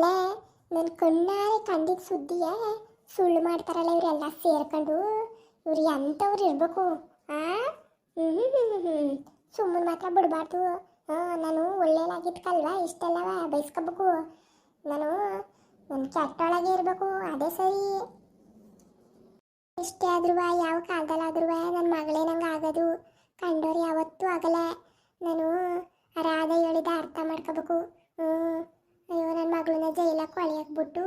ಅಲ್ಲ ನನ್ನ ಕಣ್ಣಾರೆ ಕಂಡಿದ್ದ ಸುದ್ದಿಯ ಸುಳ್ಳು ಮಾಡ್ತಾರಲ್ಲ ಇವರೆಲ್ಲ ಸೇರ್ಕೊಂಡು. ಇವ್ರು ಎಂಥವ್ರು ಇರಬೇಕು? ಆ? ಸುಮ್ಮನೆ ಮಾತ್ರ ಬಿಡಬಾರ್ದು. ಹಾಂ ನಾನು ಒಳ್ಳೇಲಾಗಿದ್ಕಲ್ವಾ ಇಷ್ಟೆಲ್ಲವ ಬಯಸ್ಕೋಬೇಕು ನಾನು ನನ್ನ ಕೆಟ್ಟೊಳಗೆ ಇರಬೇಕು. ಅದೇ ಸರಿ. ಇಷ್ಟೇ ಆದ್ರೂ ಯಾವ ಕಾಲದಲ್ಲಾದ್ರೂ ನನ್ನ ಮಗಳೇ ನಂಗೆ ಆಗೋದು. ಕಂಡೋರು ಯಾವತ್ತೂ ಆಗಲ್ಲ. ನಾನು ರಾಧ ಹೇಳಿದ ಅರ್ಥ ಮಾಡ್ಕೋಬೇಕು. ಹ್ಞೂ ಅಯ್ಯೋ ನನ್ನ ಮಗಳನ್ನ ಜೈಲಕ್ಕೆ ನಾನು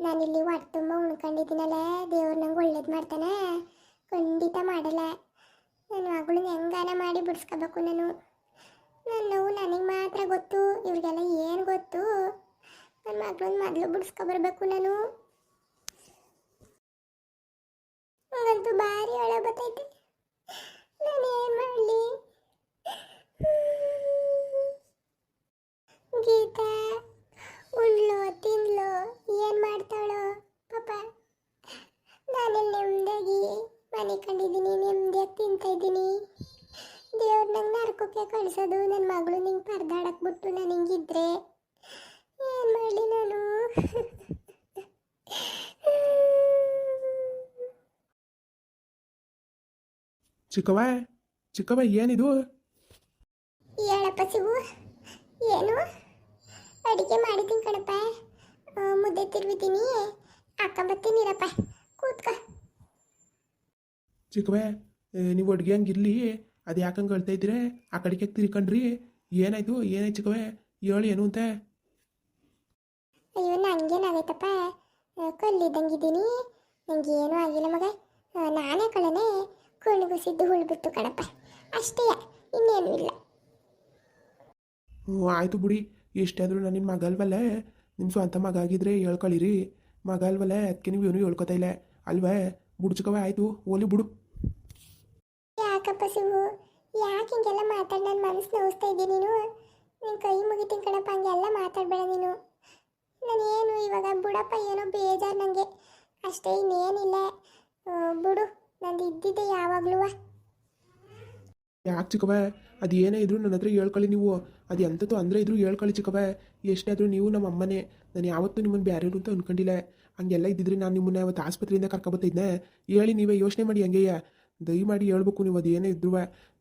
ನಾನಿಲ್ಲಿ ಹೊಟ್ಟೆ ತುಂಬ ಉಣ್ಕೊಂಡಿದ್ದೀನಲ್ಲ ದೇವ್ರು ನಂಗೆ ಒಳ್ಳೇದು ಮಾಡ್ತಾನೆ. ಖಂಡಿತ ಮಾಡಲ್ಲ. ನನ್ನ ಮಗಳನ್ನ ಹೆಂಗಾನ ಮಾಡಿ ಬಿಡಿಸ್ಕೋಬೇಕು ನಾನು. ನನ್ನ ನೋವು ನನಗೆ ಮಾತ್ರ ಗೊತ್ತು. ಇವ್ರಿಗೆಲ್ಲ ಏನು ಗೊತ್ತು? ನನ್ನ ಮಗಳನ್ನ ಮೊದಲು ಬಿಡಿಸ್ಕೊಬರ್ಬೇಕು ನಾನು. ನಂಗಂತೂ ಭಾರಿ ಒಳ ಬರ್ತೈತೆ ನಾನು ಏನು ಮಾಡಲಿ? ಗೀತಾ ಉಣ್ಲೋ ತಿನ್ಲೋ ಏನು ಮಾಡ್ತಾಳೋ ಪಾಪ ನಾನೆಲ್ಲ ನೆಮ್ಮದಿಯಾಗಿ ಮನೆ ಕಂಡಿದ್ದೀನಿ ನೆಮ್ಮದಿಯಾಗಿ ತಿಂತಾ ಇದ್ದೀನಿ ದೇವ್ರು ನಂಗೆ ನರ್ಕೋಕೆ ಕಳಿಸೋದು ನನ್ನ ಮಗಳು ನಿಂಗೆ ಪರ್ದಾಡಕ್ ಬಿಟ್ಟು ನಾನು ಹಿಂಗಿದ್ರೆ ಏನು ಮಾಡಲಿ ನಾನು ಚಿಕ್ಕವ ಚಿಕ್ಕವ್ವ ಏನಿದು ಹೇಳಪ್ಪ ಸಿಗು ಏನು ಅಡಿಗೆ ಮಾಡಿದ್ದೀನಿ ಕಣಪ್ಪ ಮುದ್ದೆ ತಿರುವಿದ್ದೀನಿ ಬರ್ತೀನಿರಪ್ಪ ಕೂತ್ಕ ಚಿಕ್ಕವ ನೀವು ಅಡುಗೆ ಹಂಗಿರ್ಲಿ ಅದು ಯಾಕಂಗೆ ಹೇಳ್ತಾ ಇದ್ರೆ ಆ ಕಡೆಗೆ ತಿರ್ಕಂಡ್ರಿ ಏನಾಯ್ತು ಏನಾಯ್ತು ಚಿಕ್ಕವೆ ಹೇಳಿ ಏನು ಅಂತ ಅಯ್ಯೋ ನಂಗೇನಾಗೈತಪ್ಪ ಕಲ್ಲಿದ್ದಂಗಿದ್ದೀನಿ ನಂಗೇನೂ ಆಗಿಲ್ಲ ಮಗ ನಾನೇ ಕಳನೆ ಕುಣಿಗುಸಿದ್ದು ಹುಳ್ಬಿಟ್ಟು ಕಣಪ್ಪ. ಅಷ್ಟೇ ಇನ್ನೇನು ಇಲ್ಲ. ಹ್ಞೂ ಆಯಿತು ಬಿಡಿ. ಎಷ್ಟಾದರೂ ನಾನು ನಿಮ್ಮ ಮಗ ಅಲ್ವಲ್ಲ ನಿಮ್ಮ ಸ್ವಂತ ಮಗ ಆಗಿದ್ರೆ ಹೇಳ್ಕೊಳ್ಳಿರಿ ಮಗ ಅಲ್ವಲ್ಲ ಅದಕ್ಕೆ ನೀವು ಏನು ಹೇಳ್ಕೊತಾ ಇಲ್ಲ. ಅಲ್ವೇ ಬಿಡು ಆಯಿತು ಓಲಿ ಬಿಡು. ಯಾಕಪ್ಪ ಶಿವು ಯಾಕೆ ಹಿಂಗೆಲ್ಲ ಮಾತಾಡಿ ನನ್ನ ಮನಸ್ಸು ನೋವಿಸ್ತಾ ಇದ್ದೀನಿ ನೀನು? ನಿನ್ನ ಕೈ ಮುಗಿತೀನಿ ಕಣಪ್ಪ ಹಂಗೆಲ್ಲ ಮಾತಾಡಬೇಡ ನೀನು. ನಾನೇನು ಇವಾಗ ಬಿಡಪ್ಪ ಏನೋ ಬೇಜಾರು ನನಗೆ ಅಷ್ಟೇ ಇನ್ನೇನಿಲ್ಲ. ಬಿಡು. ನಂದು ಇದ್ದಿದ್ದೆ ಯಾವಾಗಲೂ. ಯಾಕೆ ಚಿಕ್ಕವ ಅದು ಏನೇ ಇದ್ರು ನನ್ನ ಹತ್ರ ಹೇಳ್ಕೊಳ್ಳಿ ನೀವು. ಅದು ಎಂಥದ್ದು ಅಂದರೆ ಇದ್ರು ಹೇಳ್ಕೊಳ್ಳಿ ಚಿಕ್ಕವ ಎಷ್ಟೇ ಆದರೂ ನೀವು ನಮ್ಮ ಅಮ್ಮನೇ. ನಾನು ಯಾವತ್ತೂ ನಿಮ್ಮನ್ನು ಬೇರೆ ಅಂತ ಅನ್ಕೊಂಡಿಲ್ಲ. ಹಂಗೆಲ್ಲ ಇದ್ದಿದ್ರೆ ನಾನು ನಿಮ್ಮನ್ನ ಅವತ್ತು ಆಸ್ಪತ್ರೆಯಿಂದ ಕರ್ಕೊಬತ್ತಿದ್ದೆ ಹೇಳಿ ನೀವೇ ಯೋಚನೆ ಮಾಡಿ ಹಂಗೆಯ. ದಯಮಾಡಿ ಹೇಳ್ಬೇಕು ನೀವು ಅದು ಏನೇ ಇದ್ರು.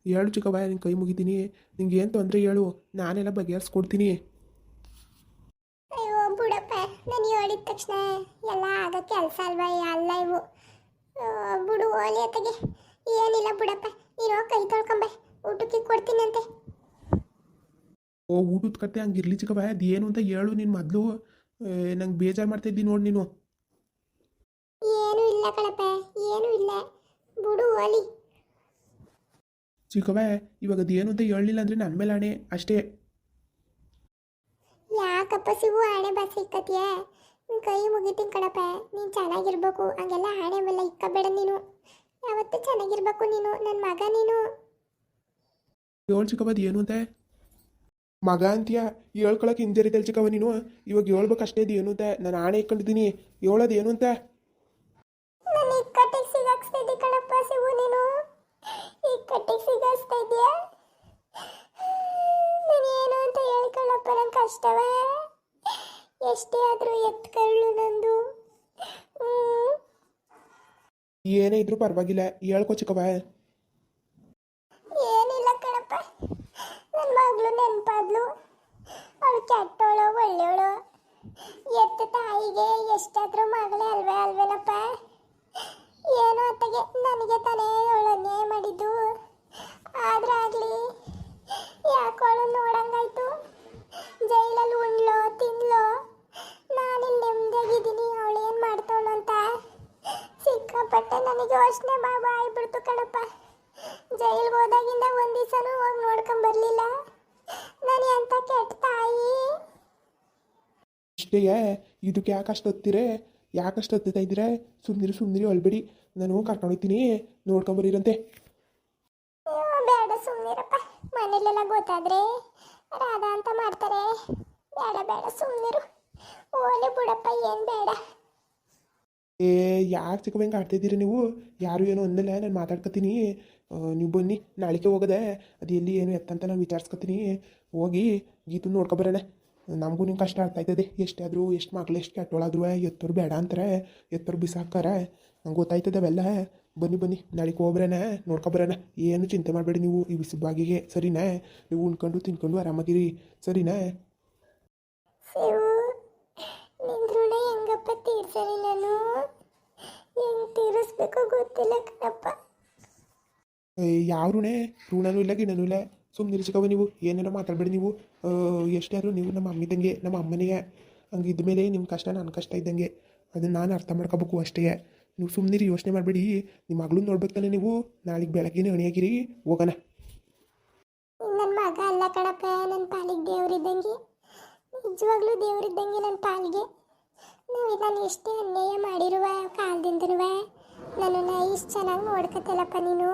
ಹೇಳು ಚಿಕ್ಕವ ನಿನ್ನ ಕೈ ಮುಗಿತೀನಿ. ನಿಂಗೆ ಏನು ತೊಂದರೆ ಹೇಳು. ನಾನೆಲ್ಲ ಬಗೆಹರಿಸ್ಕೊಡ್ತೀನಿ. ಬುಡಪ್ಪ. ನಾನು ಹೇಳಿದ ತಕ್ಷಣ ಎಲ್ಲ ಆಗೋ ಕೆಲಸ ಅಲ್ವಾ? ಅಲ್ಲ ಇವು. ಬಿಡು ಓಲಿ ಅತ್ತಗೆ. ಏನಿಲ್ಲ ಬಿಡಪ್ಪ ನೀನು ಕೈ ತೊಳ್ಕೊಂಬ. ಊಟಕ್ಕೆ ಕೊಡ್ತೀನಂತೆ. ಓ ಊಟದ ಕತೆ ಹಂಗಿರ್ಲಿ ಚಿಕ್ಕವ ಅದು ಏನು ಅಂತ ಹೇಳು ನೀನು ಮೊದಲು. ನಂಗೆ ಬೇಜಾರು ಮಾಡ್ತಾಯಿದ್ದೀನಿ ನೋಡಿ ನೀನು. ಏನು ಇಲ್ಲ ಕಣಪ್ಪ ಏನು ಇಲ್ಲ. ಬಿಡು ಓಲಿ ಚಿಕ್ಕವ ಇವಾಗ ಅದು ಏನು ಅಂತ ಹೇಳಲಿಲ್ಲ ಅಂದರೆ ನನ್ನ ಮೇಲೆ ಅಣೆ ಅಷ್ಟೇ. ಯಾಕಪ್ಪ ಸಿಗು ಹಣೆ ಬಸ್ ನಿನ್ ಕೈ ಮುಗಿತೀನಿ ಕಣಪ್ಪ. ನೀನು ಚೆನ್ನಾಗಿರ್ಬೇಕು. ಹಂಗೆಲ್ಲ ಹಾಣೆ ಮೇಲೆ ಇಕ್ಕಬೇಡ ನೀನು. ಯಾವತ್ತೂ ಚೆನ್ನಾಗಿರ್ಬೇಕು ನೀನು ನನ್ನ ಮಗ ನೀನು. ಏಳು ಚಿಕ್ಕವ ಏನು ಅಂತೆ? ಮಗ ಅಂತೀಯ? ಹೇಳ್ಕೊಳಕ್ಕೆ ಹಿಂಜರಿತಲ್ ಚಿಕ್ಕವ ನೀನು? ಇವಾಗ ಹೇಳ್ಬೇಕು ಅಷ್ಟೇ ಇದೆ ಏನು ಅಂತ? ನಾನು ಆಣೆ ಇಟ್ಕೊಂಡಿದ್ದೀನಿ. ಹೇಳೋದು ಏನು ಅಂತ? ಕಷ್ಟವ. ಎಷ್ಟೇ ಆದರೂ ಎತ್ಕೊಳ್ಳು ನಂದು. ಏನೇ ಇದ್ರೂ ಪರವಾಗಿಲ್ಲ ಹೇಳ್ಕೊ ಚಿಕ್ಕವ ಏನಿಲ್ಲ ಕಣಪ್ಪ. ನನ್ನ ಮಗಳು ನೆನಪಾದ್ಲು. ಅವಳು ಕೆಟ್ಟವಳು ಒಳ್ಳೆಯವಳು ಎತ್ತ ತಾಯಿಗೆ ಎಷ್ಟಾದರೂ ಮಗಳೇ ಅಲ್ವೇ ಅಲ್ವೇನಪ್ಪ ಏನೋ ಅತ್ತಗೆ ನನಗೆ ತಾನೇ ಅವಳು ಅನ್ಯಾಯ ಮಾಡಿದ್ದು ಆದ್ರೆ ಆಗಲಿ ಯಾಕೋ ಅವಳು ನೋಡಂಗಾಯ್ತು ಜೈಲಲ್ಲಿ ಉಣ್ಲೋ ತಿನ್ಲೋ ನಾನಿಲ್ಲಿ ನೆಮ್ಮದಿಯಾಗಿದ್ದೀನಿ ಅವಳು ಏನು ಮಾಡ್ತಾವಳು ಅಂತ ಸಿಕ್ಕಾಪಟ್ಟೆ ನನಗೆ ಯೋಚನೆ ಆಗ್ಬಿಡ್ತು ಕಣಪ್ಪ. ಜೈಲ್ ಹೋದಾಗಿಂದ ಒಂದ್ ದಿವಸನೂ ಹೋಗಿ ನೋಡ್ಕೊಂಡ್ ಬರ್ಲಿಲ್ಲ. ನಾನು ಎಂತ ಕೆಟ್ಟ ತಾಯಿ. ಇಷ್ಟೇ ಇದಕ್ಕೆ ಯಾಕಷ್ಟು ಯಾಕೆ ಅಷ್ಟು ಹತ್ತುತ್ತಾ ಇದ್ದೀರಾ ಸುಮ್ನಿರಿ ಸುಮ್ನಿರಿ ಅಳ್ಬೇಡಿ ನಾನು ಕರ್ಕೊಂಡು ಹೋಗ್ತೀನಿ ನೋಡ್ಕೊಂಬರೀರಂತೆ ಬೇಡ ಸುಮ್ಮನಿರಪ್ಪ ಮನೇಲೆಲ್ಲ ಗೊತ್ತಾದ್ರೆ ರಾಧಾ ಅಂತ ಮಾಡ್ತಾರೆ. ಬೇಡ ಬೇಡ ಸುಮ್ನಿರು. ಓಲೆ ಬಿಡಪ್ಪ ಏನ್ ಬೇಡ. ಏ, ಯಾಕೆ ಚಿಕ್ಕವಂಗೆ ಆಡ್ತಿದ್ದೀರಿ ನೀವು? ಯಾರು ಏನು ಅಂದಿಲ್ಲ, ನಾನು ಮಾತಾಡ್ಕೊತೀನಿ. ನೀವು ಬನ್ನಿ ನಾಳೆಗೆ ಹೋಗದೆ. ಅದು ಎಲ್ಲಿ ಏನು ಎತ್ತಂತ ನಾನು ವಿಚಾರಿಸ್ಕೊತೀನಿ. ಹೋಗಿ ಗೀತು ನೋಡ್ಕೊಬರೋಣ ನಮಗೂ ನಿಮ್ಗೆ ಕಷ್ಟ ಆಗ್ತಾಯ್ತದೆ ಎಷ್ಟಾದರೂ, ಎಷ್ಟು ಮಕ್ಳು ಎಷ್ಟು ಕೆಟ್ಟೋಳಾದ್ರು, ಎತ್ತೋರು ಬೇಡ ಅಂತಾರೆ, ಎತ್ತೋರು ಬಿಸಾಕ್ತಾರೆ ನಂಗೆ ಗೊತ್ತಾಯ್ತದೆ ಅವೆಲ್ಲ. ಬನ್ನಿ ಬನ್ನಿ ನಾಳೆಗೆ ಹೋಗ್ಬರೋಣ ನೋಡ್ಕೊಬರೋಣ ಏನು ಚಿಂತೆ ಮಾಡಬೇಡಿ ನೀವು. ಈ ಬಿಸಿ ಬಾಗಿಗೆ ಸರಿನಾ? ನೀವು ಉಣ್ಕೊಂಡು, ತಿನ್ಕೊಂಡು ಆರಾಮಾಗಿರಿ. ಸರಿನಾ? ತೀರ್ಸಲಿ ನಾನು ಹೆಂಗ್ ತೀರಿಸ್ಬೇಕು ಗೊತ್ತಿಲ್ಲ ಕಣಪ್ಪ. ಯಾವ ಋಣೆ? ಋಣನೂ ಇಲ್ಲ ಗಿಣನು ಇಲ್ಲ. ಸುಮ್ಮನೆ ಚಿಕ್ಕವ ನೀವು. ಏನೇನೋ ಮಾತಾಡಬೇಡಿ ನೀವು. ಎಷ್ಟೇ ಆದರೂ ನೀವು ನಮ್ಮ ಅಮ್ಮಿದಂಗೆ ನಮ್ಮ ಅಮ್ಮನಿಗೆ. ಹಂಗೆ ಇದ್ಮೇಲೆ ನಿಮ್ಮ ಕಷ್ಟ ನನ್ನ ಕಷ್ಟ ಇದ್ದಂಗೆ. ಅದನ್ನು ನಾನು ಅರ್ಥ ಮಾಡ್ಕೋಬೇಕು ಅಷ್ಟೇ. ನೀವು ಸುಮ್ಮನಿರಿ ಯೋಚನೆ ಮಾಡಬೇಡಿ. ನಿಮ್ಮ ಮಗಳನ್ನ ನೋಡ್ಬೇಕು ತಾನೆ ನೀವು. ನಾಳೆಗೆ ಬೆಳಗ್ಗೆ ಅಣಿಯಾಗಿರಿ ಹೋಗೋಣ. ನನ್ನ ಮಗ ಅಲ್ಲ ಕಣಪ್ಪ ನನ್ನ ಪಾಲಿಗೆ ದೇವ್ರಿದ್ದಂಗೆ ನಿಜವಾಗ್ಲೂ ದೇವ್ರಿದ್ದಂಗೆ ನನ್ನ ಪಾಲಿಗೆ. ನೀವು ಇದನ್ನು ಎಷ್ಟು ಅನ್ಯಾಯ ಮಾಡಿರುವ? ಕಾಲದಿಂದನೂ ನನ್ನನ್ನು ಇಷ್ಟು ಚೆನ್ನಾಗಿ ನೋಡ್ಕತ್ತಲ್ಲಪ್ಪ ನೀನು.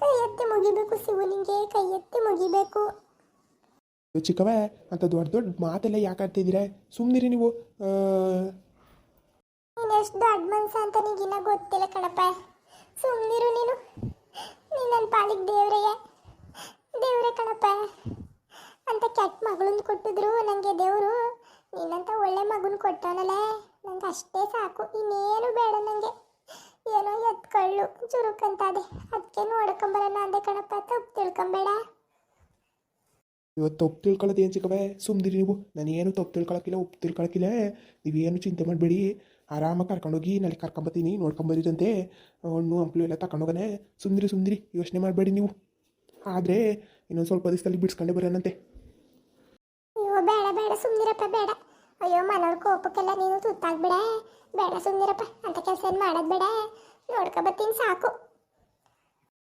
ಕೈ ಎತ್ತಿ ಮುಗಿಬೇಕು ಸಿವು ನಿಂಗೆ ಕೈ ಎತ್ತಿ ಮುಗಿಬೇಕು. ಚಿಕ್ಕವ ಅಂತ ದೊಡ್ಡ ದೊಡ್ಡ ಮಾತೆಲ್ಲ ಯಾಕೆ ಆಡ್ತಿದ್ದೀರಾ ಸುಮ್ಮನಿರಿ ನೀವು. ನೀನು ಎಷ್ಟು ದೊಡ್ಡ ಮನ್ಸ ಅಂತ ನಿಗಿನ ಗೊತ್ತಿಲ್ಲ ಕಣಪ್ಪ. ಸುಮ್ಮನಿರು ನೀನು. ನೀನು ನನ್ನ ಪಾಲಿಗೆ ದೇವ್ರಯ್ಯ ದೇವ್ರೆ ಕಣಪ್ಪ. ಅಂತ ಕೆಟ್ಟ ಮಗಳನ್ನ ಕೊಟ್ಟಿದ್ರು ನನಗೆ ದೇವರು. ನೀನಂತ ಒಳ್ಳೆ ಮಗುನ ಕೊಟ್ಟವನಲ್ಲ? ನಂಗೆ ಅಷ್ಟೇ ಸಾಕು, ಇನ್ನೇನು ಬೇಡ ನನಗೆ ಏನೋ ಎತ್ಕೊಳ್ಳು ಚುರುಕಂತಾದೆ ಅದಕ್ಕೆ ನೋಡ್ಕೊಂಬರೋಣ ಅಂದೆ ಕಣಪ್ಪ, ತಪ್ಪು ತಿಳ್ಕೊಂಬೇಡ. ಇವತ್ತು ತಪ್ಪು ತಿಳ್ಕೊಳ್ಳೋದು ಏನು ಚಿಕ್ಕವೇ ಸುಮ್ಮನಿರಿ ನೀವು. ನಾನು ಏನು ತಪ್ಪು ತಿಳ್ಕೊಳಕ್ಕಿಲ್ಲ ಉಪ್ಪು ತಿಳ್ಕೊಳಕ್ಕಿಲ್ಲ ನೀವೇನು ಚಿಂತೆ ಮಾಡಬೇಡಿ. ಆರಾಮಾಗಿ ಕರ್ಕೊಂಡೋಗಿ ನಾಳೆ ಕರ್ಕೊಂಬತ್ತೀನಿ ನೋಡ್ಕೊಂಬರಿದಂತೆ ಹಣ್ಣು, ಹಂಪ್ಲು ಎಲ್ಲ ತಗೊಂಡೋಗನೆ ಸುಂದ್ರಿ ಸುಂದರಿ ಯೋಚನೆ ಮಾಡಬೇಡಿ ನೀವು. ಆದರೆ ಇನ್ನೊಂದು ಸ್ವಲ್ಪ ದಿವಸದಲ್ಲಿ ಬಿಡ್ಸ್ಕೊಂಡೇ ಬರೋಣಂತೆ. ಬೇಡ ಬೇಡ ಸುಮ್ಮನಿರಪ್ಪ ಬೇಡ. ಅಯ್ಯೋ ಮನೋರ್ ಕೋಪಕ್ಕೆಲ್ಲ ನೀನು ತುತ್ತಾಗ್ಬೇಡ. ಬೇಡ ಸುಮ್ಮನಿರಪ್ಪ ಅಂತ ಕೆಲಸ ಏನು ಮಾಡೋದು ಬೇಡ. ನೋಡ್ಕೊ ಬರ್ತೀನಿ ಸಾಕು.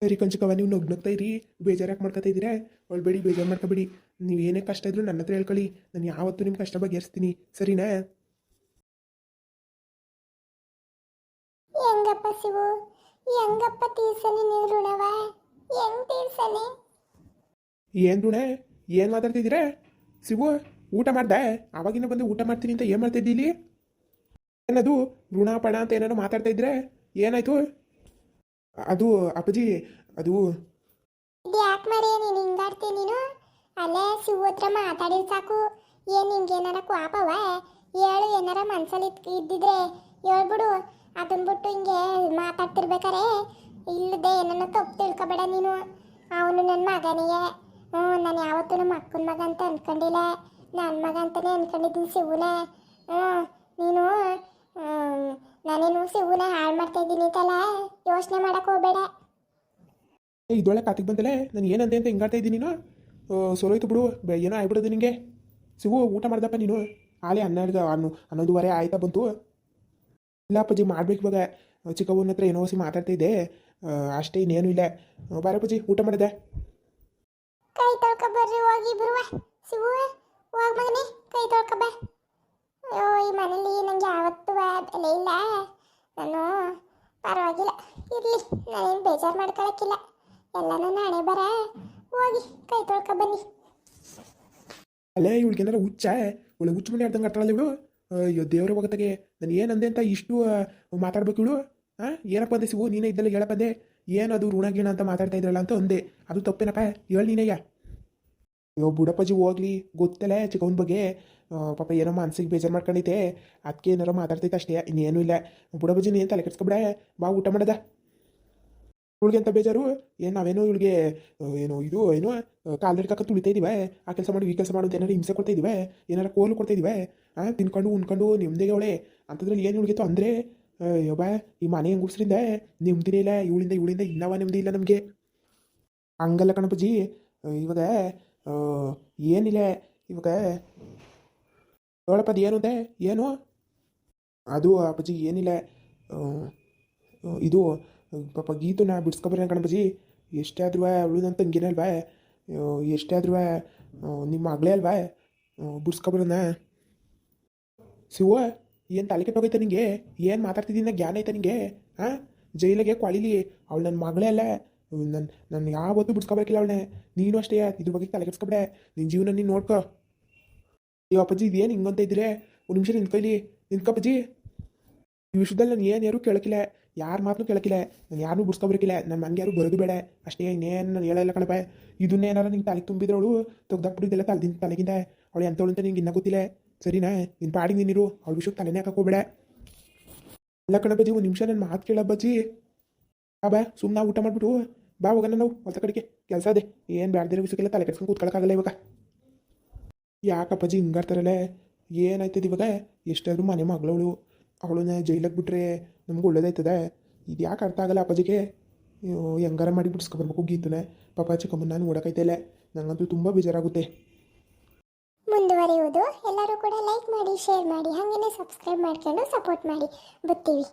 ಸರಿ ಕಂಚಿಕವ ನೀವು ನಗ್ನಗ್ತಾ ಇರಿ. ಬೇಜಾರು ಯಾಕೆ ಮಾಡ್ಕೊತಾ ಇದ್ದೀರಾ? ಒಳ್ಬೇಡಿ ಬೇಜಾರು ಮಾಡ್ಕೊಬೇಡಿ. ನೀವು ಏನೇ ಕಷ್ಟ ಇದ್ರೂ ನನ್ನ ಹತ್ರ ಹೇಳ್ಕೊಳ್ಳಿ. ನಾನು ಯಾವತ್ತೂ ನಿಮ್ಮ ಕಷ್ಟ ಬಗೆಹರಿಸ್ತೀನಿ. ಸರಿನಾ? ಹೆಂಗಪ್ಪ ಶಿವು? ಹೆಂಗಪ್ಪ ತೀರ್ಸಲಿ ನೀವು ಋಣವ? ಹೆಂಗ್ ತೀರ್ಸಲಿ? ಏನು ಋಣ? ಏನು ಮಾತಾಡ್ತಿದ್ದೀರಾ? ಶಿವು ಊಟ ಮಾಡ್ದೆ? ಆವಾಗಿನ ಬಂದು ಊಟ ಮಾಡ್ತೀನಿ ಅಂತ ಏನು ಮಾಡ್ತಿದ್ದಿ ಇಲ್ಲಿ ಏನದು ಋಣ ಅಂತ ಏನಾದ್ರು ಮಾತಾಡ್ತಾ ಇದ್ರೆ ಏನಾಯ್ತು? ಅದು ಅಪ್ಪಜಿ, ಅದು ಯಾಕೆ ಮರಿ? ನೀನು ಹಿಂಗಾಡ್ತೀನಿ ನೀನು? ಅಲ್ಲೇ ಶಿವ ಹತ್ರ ಮಾತಾಡಿದ್ ಸಾಕು. ಏನು ನಿಂಗೇನಾರ ಕೋಪವ? ಹೇಳು ಏನಾರ ಮನ್ಸಲ್ಲಿ ಇದ್- ಇದ್ದಿದ್ರೆ ಹೇಳ್ಬಿಡು. ಅದನ್ನ ಬಿಟ್ಟು ಹಿಂಗೆ ಮಾತಾಡ್ತಿರ್ಬೇಕಾರೆ. ಇಲ್ಲದೆ ಏನನ್ನ ತಪ್ಪು ತಿಳ್ಕೊಬೇಡ ನೀನು. ಅವನು ನನ್ನ ಮಗನಿಗೆ ಹ್ಞೂ ನಾನು ಯಾವತ್ತೂ ನಮ್ಮ ಅಕ್ಕನ ಮಗ ಅಂತ ಅನ್ಕೊಂಡಿಲ್ಲ. ನನ್ನ ಮಗ ಅಂತಲೇ ಅನ್ಕೊಂಡಿದ್ದೀನಿ ಶಿವನೇ. ಹ್ಞೂ ನೀನು ನಾನೇನು ಶಿವನ ಹಾಳು ಮಾಡ್ತಾ ಇದ್ದೀನಿ ಅಂತಲ್ಲ ಯೋಚನೆ ಮಾಡಕ್ಕೆ ಹೋಗಬೇಡ. ಏ ಇದೊಳ್ಳೆ ಕಾತಿಗೆ ಬಂದಲೆ ನಾನು ಏನಂದೆ ಅಂತ ಹಿಂಗಾಡ್ತಾ ಇದ್ದೀನಿ ನೀನು? ಸೋಲೋಯ್ತು ಬಿಡು ಏನೋ ಆಗ್ಬಿಡೋದು ನಿನಗೆ ಸಿಗು ಊಟ ಮಾಡ್ದಪ್ಪ ನೀನು. ಆಲೆ ಹನ್ನೆರಡು ಹನ್ನು ಹನ್ನೊಂದುವರೆ ಆಯ್ತಾ ಬಂತು. ಇಲ್ಲ ಅಪ್ಪಾಜಿ ಮಾಡ್ಬೇಕು ಇವಾಗ. ಚಿಕ್ಕವನ ಹತ್ರ ಏನೋ ಸಿ ಮಾತಾಡ್ತಾ ಇದ್ದೆ ಅಷ್ಟೇ ಇನ್ನೇನು ಇಲ್ಲ. ಆ, ಬಾರ ಊಟ ಮಾಡಿದೆ. ಕೈ ತೊಳ್ಕ ಬರ್ರಿ, ಹೋಗಿ ಬರುವ. ಸಿಗುವ? ಹೋಗ ಮಗನೇ, ಕೈ ತೊಳ್ಕ ಬಾ. ಅಯ್ಯೋ ಈ ಮನೇಲಿ ನನಗೆ ಯಾವತ್ತೂ ಬೆಲೆ ಇಲ್ಲ. ನಾನು ಪರವಾಗಿಲ್ಲ. ಇರಲಿ, ನಾನೇನು ಬೇಜಾರು ಮಾಡ್ಕೊಳಕ್ಕಿಲ್ಲ. ಎಲ್ಲನೂ ನಾಳೆ ಬರ. ಹೋಗಿ, ಕೈ ತೊಳ್ಕ ಬನ್ನಿ. ಅಲ್ಲೇ ಇವಳಿಗೇನಾರ ಹುಚ್ಚ? ಇವಳು ಹುಚ್ಚು ಮನೆ ಆಡ್ದಂಗೆ ಆಡ್ತಾಳಲ್ಲ ಇವಳು? ಅಯ್ಯೋ, ದೇವ್ರ ಹೋಗತ್ತಾಗೆ ನಾನು ಏನಂದೆ ಅಂತ ಇಷ್ಟು ಮಾತಾಡ್ಬೇಕು ಇವಳು? ಹಾಂ ಏನಪ್ಪ ಅಂದೆ ಸಿಗು? ನೀನೇ ಇದ್ದಲ್ಲ ಅಂದೆ. ಏನದು ಋಣ ಗೀಣ ಅಂತ ಮಾತಾಡ್ತಾ ಇದ್ರಲ್ಲ ಅಂತ ಅಂದೆ. ಅದು ತಪ್ಪೇನಪ್ಪ? ಹೇಳಿ ನೀನೇಯ ಅಯ್ಯೋ ಬುಡಪ್ಪಾಜಿ ಹೋಗ್ಲಿ ಗೊತ್ತಲ್ಲ ಚಿಕ್ಕವನ ಬಗ್ಗೆ. ಪಾಪ ಏನೋ ಮನ್ಸಿಗೆ ಬೇಜಾರು ಮಾಡ್ಕೊಂಡೈತೆ. ಅದಕ್ಕೆ ಏನಾರೋ ಮಾತಾಡ್ತೈತೆ ಅಷ್ಟೇ, ಇನ್ನೇನು ಇಲ್ಲ. ಬುಡಪ್ಪಾಜಿ ನೀನು ತಲೆ ಕೆಡ್ಸ್ಕೊಬಿಡ, ಬಾ ಊಟ ಮಾಡದ. ಇವಳಿಗೆ ಅಂತ ಬೇಜಾರು? ಏನು ನಾವೇನೋ ಇವಳಿಗೆ ಏನು ಇದು, ಏನು ಕಾಲ್ ಕಾಕ ತುಳಿತಾ ಇದೀವ. ಆ ಕೆಲಸ ಮಾಡಿ, ಈ ಕೆಲಸ ಮಾಡೋದು ಏನಾರು ಹಿಂಸೆ ಕೊಡ್ತಾ ಇದೀವ. ಏನಾರು ಕೋಲು ಕೊಡ್ತಾ ಇದೀವ. ಹಾಂ ತಿನ್ಕೊಂಡು, ಉಣ್ಕೊಂಡು ನಿಮ್ದೇ ಅವಳೆ. ಅಂತಂದ್ರೆ ಏನು ಇವಳಿಗೆ ಅಂದರೆ ಯೋಬ ಈ ಮನೆ ಹೆಂಗುಸ್ರಿಂದ ನೆಮ್ಮದಿನೇ ಇಲ್ಲ, ಇವಳಿಂದ ಇವಳಿಂದ ಇನ್ನವ ನೆಮ್ಮದಿ ಇಲ್ಲ ನಮಗೆ. ಹಂಗಲ್ಲ ಕಣಪ್ಪಾಜಿ. ಇವಾಗ ಏನಿಲ್ಲ. ಇವಾಗ ಹೇಳಪ್ಪ ಅದು ಏನು ಏನು? ಅದು ಅಪ್ಪಾಜಿ ಏನಿಲ್ಲ. ಇದು, ಪಾಪ ಗೀತನ ಬಿಡ್ಸ್ಕೊಬರೋಣ ಕಣಪ್ಪಾಜಿ ಎಷ್ಟೇ ಆದ್ರೂ ಅವಳು ನನ್ನ ತಂಗಿನೇ ಅಲ್ವಾ? ಎಷ್ಟೇ ನಿಮ್ಮ ಮಗಳೇ ಅಲ್ವಾ? ಬಿಡ್ಸ್ಕೊಬರೋಣ. ಶಿವ, ಏನು ತಲೆ ಕೆಟ್ಟೋಗೈತೆ ನಿಂಗೆ? ಏನು ಮಾತಾಡ್ತಿದ್ದೀನಿ ಜ್ಞಾನ ಐತೆ ನಿಂಗೆ? ಹಾಂ ಜೈಲಿಗೆ ಕ್ವಾಲಿಲಿ. ಅವಳು ನನ್ನ ಮಗಳೇ ಅಲ್ಲ. ನನ್ನ ನನ್ನ ಯಾವತ್ತೂ ಬಿಡ್ಸ್ಕೊಬೇಕಿಲ್ಲ ಅವಳನ್ನೇ. ನೀನು ಅಷ್ಟೇ, ಇದ್ರ ಬಗ್ಗೆ ತಲೆ ಕೆಡ್ಸ್ಕೊಬೇಡ. ನಿನ್ನ ಜೀವನ ನೀನು ನೋಡ್ಕೊ. ಅಯ್ಯೋ ಅಪ್ಪಾಜಿ, ಇದೇನು ಹಿಂಗಂತ ಇದ್ರೆ ಒಂದು ನಿಮಿಷ ನಿಂತ್ಕೊಯ್ಲಿ. ನಿಂತ್ಕೊಪ್ಪಾಜಿ. ಈ ವಿಷಯದಲ್ಲಿ ನಾನು ಏನು ಯಾರು ಕೇಳಕಿಲ್ಲ. ಯಾರ ಮಾತನ್ನು ಕೇಳಕಿಲ್ಲ. ನಾನು ಯಾರನ್ನೂ ಬಿಡ್ಸ್ಕೊಬರಕಿಲ್ಲ. ನನ್ನ ಮನೆಗೆ ಯಾರು ಬರೋದು ಬೇಡ. ಅಷ್ಟೇ, ಇನ್ನೇನು ನಾನು ಹೇಳಲ್ಲ ಕಣಪ್ಪ. ಇದನ್ನೇನಾರ ನಿಂಗೆ ತಲೆಗೆ ತುಂಬಿದ್ರವಳು ತೆಗ್ದಾಕ್ಬಿಟ್ಟಿದ್ದೆಲ್ಲ ತಲೆದಿಂದ ತಲೆಗಿಂದ. ಅವಳು ಎಂಥವಳು ಅಂತ ನಿಂಗೆ ಇನ್ನೂ ಗೊತ್ತಿಲ್ಲ. ಸರಿನಾ? ನಿನ್ನ ಪಾಡಿಗೆ ನೀನಿರು. ಅವಳ ವಿಷಯಕ್ಕೆ ತಲೆನೇ ಹಾಕೋಬೇಡ ಅಲ್ಲ ಕಣಪ್ಪಾಜಿ, ಒಂದು ನಿಮಿಷ ನನ್ನ ಮಾತು ಕೇಳಪ್ಪಾಜಿ. ಬಾ ಬಾ ಸುಮ್ಮನೆ ಊಟ ಮಾಡಿಬಿಟ್ಟು. ಬಾ ಹೋಗೋಣ ನಾವು ಹೊಲ್ತ ಕಡೆಗೆ. ಕೆಲಸ ಅದೇ. ಏನು ಬ್ಯಾಡ್ದಿರೋ ವಿಷಯಕ್ಕೆಲ್ಲ ತಲೆ ಕೆಡ್ಸ್ಕೊಂಡು ಕೂತ್ಕೊಳ್ಳೋಕ್ಕಾಗಲ್ಲ ಇವಾಗ. ಯಾಕಪ್ಪಾಜಿ ಹಿಂಗಾಡ್ತಾರಲ್ಲ ಏನಾಯ್ತದ ಇವಾಗ? ಎಷ್ಟಾದರೂ ಮನೆ ಮಗಳವಳು. ಅವಳನ್ನ ಜೈಲಿಗೆ ಬಿಟ್ರೆ ನಮ್ಗೆ ಒಳ್ಳೇದಾಯ್ತದೆ? ಇದು ಯಾಕೆ ಅರ್ಥ ಆಗಲ್ಲ ಅಪ್ಪಾಜಿಗೆ? ಹೆಂಗಾರ ಮಾಡಿ ಬಿಡಿಸ್ಕೊಬರ್ಬೇಕು ಗೀತನ. ಪಾಪ ಚಿಕ್ಕಮ್ಮನ ನಾನು ನೋಡೋಕೈತಲ್ಲ ನನಗಂತೂ ತುಂಬ ಬೇಜಾರಾಗುತ್ತೆ. ಮುಂದುವರಿಯುವುದು. ಎಲ್ಲರೂ ಕೂಡ ಲೈಕ್ ಮಾಡಿ ಶೇರ್ ಮಾಡಿ. ಹಾಗೆಯೇ ಸಬ್ಸ್ಕ್ರೈಬ್ ಮಾಡ್ಕೊಂಡು ಸಪೋರ್ಟ್ ಮಾಡಿ. ಬರ್ತೀವಿ.